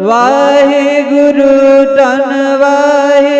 ਵਾਹਿਗੁਰੂ ਧੰਨ ਵਾਹਿ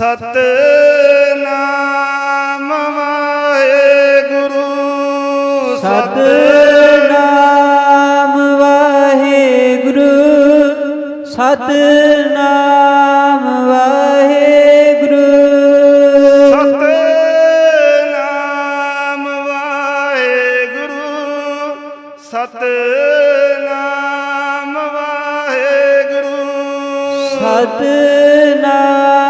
ਸਤ ਨਾਮ ਵਾਹਿਗੁਰੂ ਸਤ ਨਾਮ ਵਾਹਿਗੁਰੂ ਸਤ ਨਾਮ ਵਾਹਿਗੁਰੂ। ਸਤ ਨਾਮ ਵਾਹਿਗੁਰੂ ਸਤ ਨਾਮ ਵਾਹਿਗੁਰੂ। ਸਤ ਨਾਮ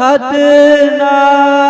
ਸਤਨਾਮ।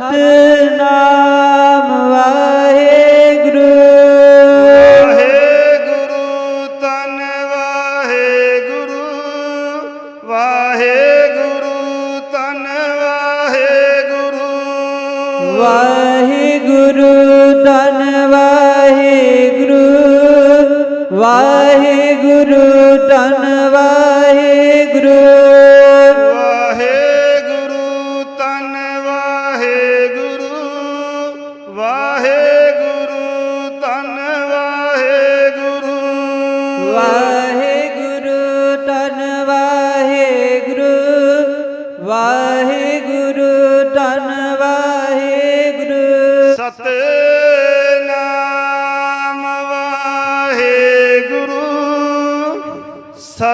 ਸਤਨਾਮ ਵਾਹਿ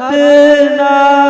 হাত না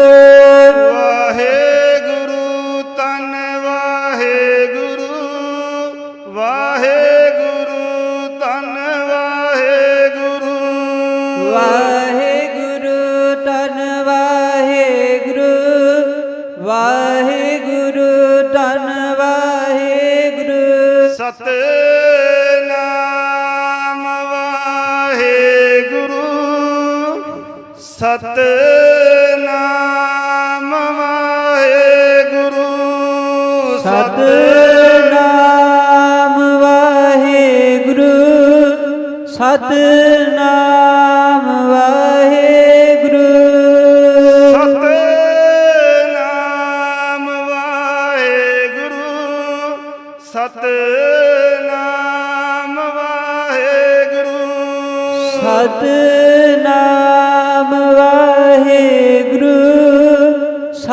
ਵਾਹਿਗੁਰੂ ਧੰਨ ਵਾਹਿਗੁਰੂ। ਸਤ ਨਾਮ ਵਾਹਿਗੁਰੂ ਸਤ ਨਾਮ ਵਾਹਿਗੁਰੂ। ਸਤ ਨਾਮ ਵਾਹਿਗੁਰੂ ਸਤ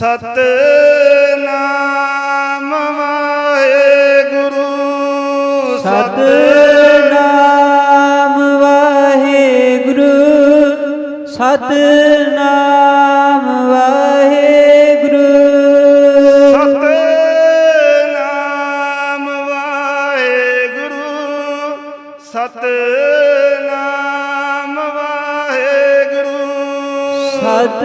ਸਤ ਨਾਮ ਵਾਹਿਗੁਰੂ ਸਤ ਨਾਮ ਵਾਹਿਗੁਰੂ ਸਤ ਨਾਮ ਵਾਹਿਗੁਰੂ। ਸਤ ਨਾਮ ਵਾਹਿਗੁਰੂ ਸਤ ਨਾਮ ਵਾਹਿਗੁਰੂ। ਸਤ